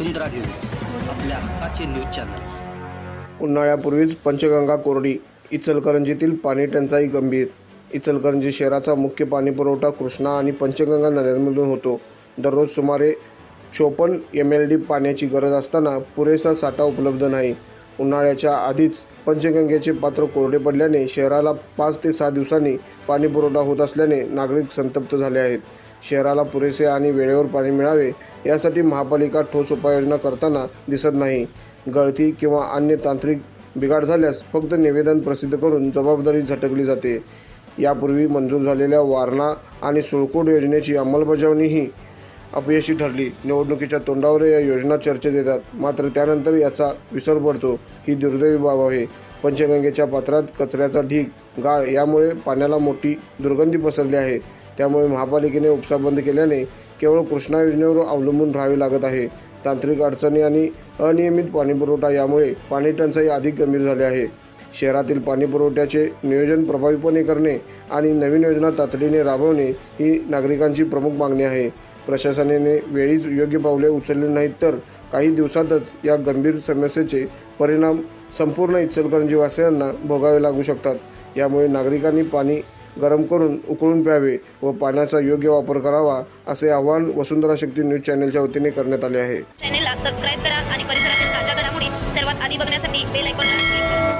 वसुंधरा news आपल्या हक्काचे news channel. उन्हाळ्यापूर्वीच Panchganga कोरडी इचलकरंजीतील पाणी टंचाई गंभीर. इचलकरंजी शहराचा मुख्य पाणीपुरवठा कृष्णा आणि पंचगंगा नद्यांमधून होतो. दररोज सुमारे चोपन्न एम एल डी पाण्याची गरज असताना पुरेसा साठा उपलब्ध नाही. उन्हाळ्याच्या आधीच पंचगंगेचे पात्र कोरडे पडल्याने शहराला पाच ते सहा दिवसांनी पाणीपुरवठा होत असल्याने नागरिक संतप्त झाले आहेत. शहराला पुरेसे आणि वेळेवर पाणी मिळावे यासाठी महापालिका ठोस उपाययोजना करताना दिसत नाही. गळती किंवा अन्य तांत्रिक बिघाड झाल्यास फक्त निवेदन प्रसिद्ध करून जबाबदारी झटकली जाते. यापूर्वी मंजूर झालेल्या वारणा आणि सुळकोट योजनेची अंमलबजावणीही अपयशी ठरली. निवडणुकीच्या तोंडावर या योजना चर्चेत येतात. मात्र त्यानंतर याचा विसर पडतो. ही दुर्दैवी बाब आहे. पंचगंगेच्या पात्रात कचऱ्याचा ढीग गाळ यामुळे पाण्याला मोठी दुर्गंधी पसरली आहे. त्यामुळे महापालिकेने उपसा बंद केल्याने केवळ कृष्णा योजनेवर अवलंबून राहावे लागत आहे. तांत्रिक अडचणी आणि अनियमित पाणीपुरवठा यामुळे पाणी टंचाई अधिक गंभीर झाली आहे. शहरातील पाणीपुरवठ्याचे नियोजन प्रभावीपणे करणे आणि नवीन योजना तातडीने राबवणे ही नागरिकांची प्रमुख मागणी आहे. प्रशासनाने वेळीच योग्य पावले उचलली नाहीत तर काही दिवसातच या गंभीर समस्येचे परिणाम संपूर्ण इचलकरंजीवासियांना भोगावे लागू शकतात. यामुळे नागरिकांनी पाणी गरम करून उकळून प्यावे व पाण्याचा योग्य वापर करावा असे आवाहन वसुंधरा शक्ती न्यूज चॅनलच्या वतीने करण्यात आले आहे. चॅनेलला सबस्क्राईब करा आणि परिसरातील ताज्या घडामोडी सर्वात आधी बघण्यासाठी बेल आयकॉनला क्लिक करा.